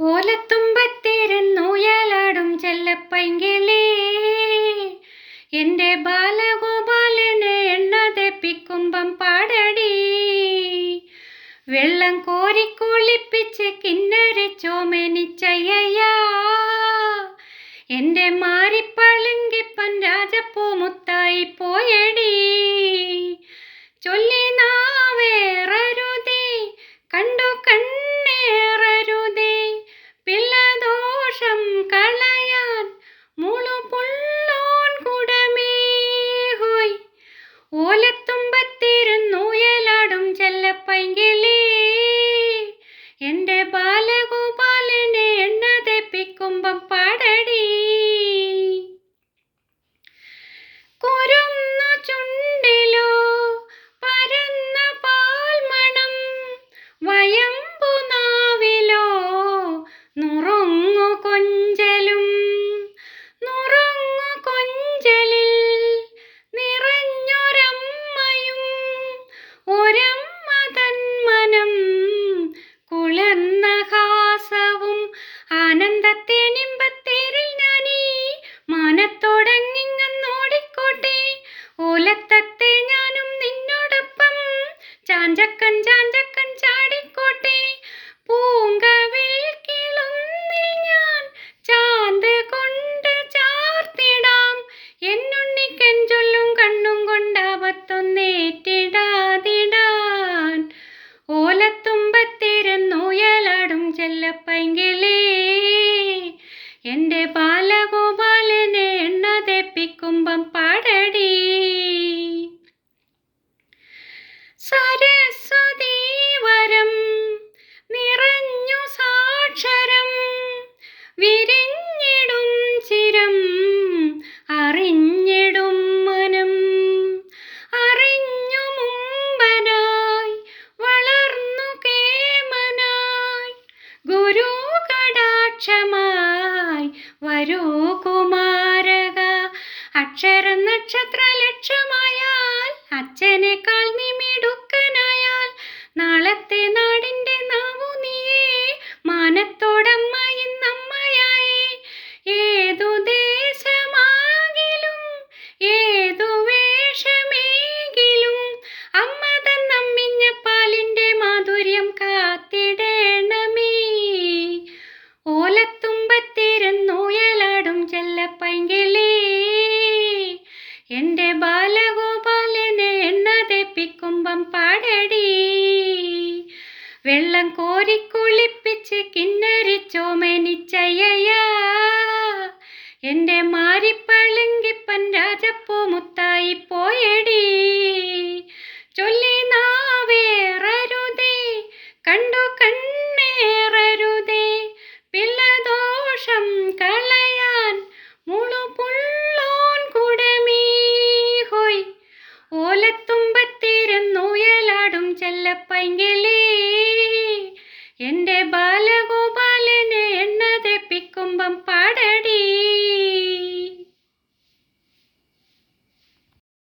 ഓലത്തുമ്പത്തിരുന്നുയലാടും ചെല്ലപ്പൈങ്കിളി. എന്റെ ബാലഗോപാലനെ എണ്ണ തെപ്പിക്കുമ്പം പാടടി. വെള്ളം കോരിക്കുളിപ്പിച്ച് കിന്നര ചോമനിച്ചയ്യ എന്റെ മാറിപ്പളുങ്കിപ്പൻ സരസ്വതീ വരം നിറഞ്ഞു സാക്ഷരം വിരിഞ്ഞിടും ചിരം അറിഞ്ഞിടും മനം. അറിഞ്ഞു മുമ്പനായി വളർന്നു കേമനായി ഗുരു കടാക്ഷമായി വരൂ കുമാരക. അക്ഷര നക്ഷത്ര ലക്ഷ്യമായാൽ അച്ഛനെ വെള്ളം കോരിക്കുളിപ്പിച്ച് കിന്നരി ചോമനിച്ചയ്യ എന്റെ മാരിപ്പളുങ്കിപ്പൻ രാജപ്പ